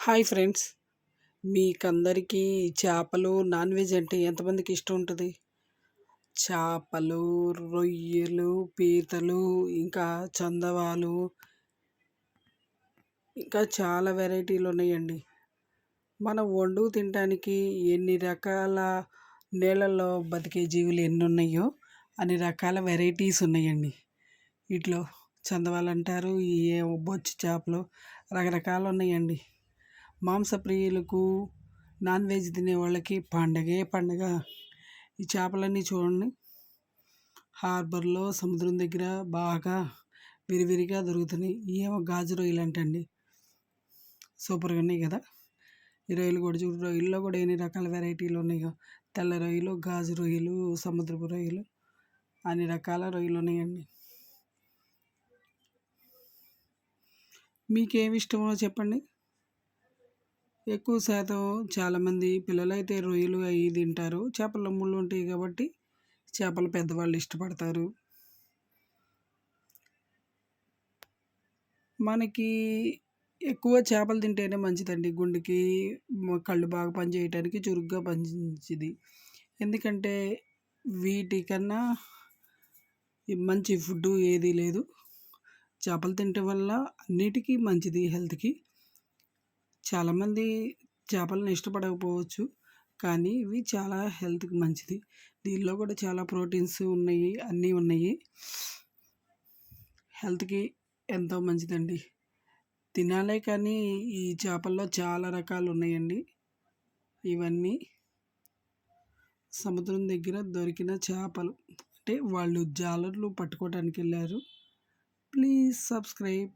Hi friends. మీకందరికీ చేపలు non veg అంటే ఎంతమందికి ఇష్టం ఉంటుంది? చేపలు రొయ్యలు పీతలు ఇంకా చందవాలు ఇంకా చాలా వెరైటీలు ఉన్నాయండి. మనం వండు తినడానికి ఎన్ని రకాల నీళ్ళల్లో బతికే జీవులు ఎన్ని ఉన్నాయో అన్ని రకాల వెరైటీస్ ఉన్నాయండి. వీటిలో చందవాలు అంటారు ఏ బొచ్చు చేపలు రకరకాలు ఉన్నాయండి. మాంసప్రియులకు నాన్ వెజ్ తినే వాళ్ళకి పండగే పండగ. ఈ చేపలన్నీ చూడండి. హార్బర్లో సముద్రం దగ్గర బాగా విరివిరిగా దొరుకుతున్నాయి. ఏమో గాజు రొయ్యలు అంటండి. సూపర్గా ఉన్నాయి కదా. ఈ రొయ్యలు కూడా చూడు రొయ్యల్లో కూడా ఎన్ని రకాల వెరైటీలు ఉన్నాయో. తెల్ల రొయ్యలు గాజు రొయ్యలు సముద్రపు రొయ్యలు అన్ని రకాల రొయ్యలు ఉన్నాయండి. మీకేమి ఇష్టమో చెప్పండి. ఎక్కువ శాతం చాలామంది పిల్లలైతే రొయ్యలు అవి తింటారు. చేపల ముళ్ళు ఉంటాయి కాబట్టి చేపలు పెద్దవాళ్ళు ఇష్టపడతారు. మనకి ఎక్కువ చేపలు తింటేనే మంచిదండి. గుండెకి కళ్ళు బాగా పనిచేయటానికి చురుగ్గా పనిచేది ఎందుకంటే వీటికన్నా మంచి ఫుడ్ ఏది లేదు. చేపలు తినటం వల్ల అన్నిటికీ మంచిది హెల్త్కి. చాలామంది చేపలను ఇష్టపడకపోవచ్చు కానీ ఇవి చాలా హెల్త్కి మంచిది. దీనిలో కూడా చాలా ప్రోటీన్స్ ఉన్నాయి అన్నీ ఉన్నాయి. హెల్త్కి ఎంతో మంచిదండి. తినాలే కానీ ఈ చేపల్లో చాలా రకాలు ఉన్నాయండి. ఇవన్నీ సముద్రం దగ్గర దొరికిన చేపలు. అంటే వాళ్ళు జాలర్లు పట్టుకోవడానికి వెళ్ళారు. Please subscribe.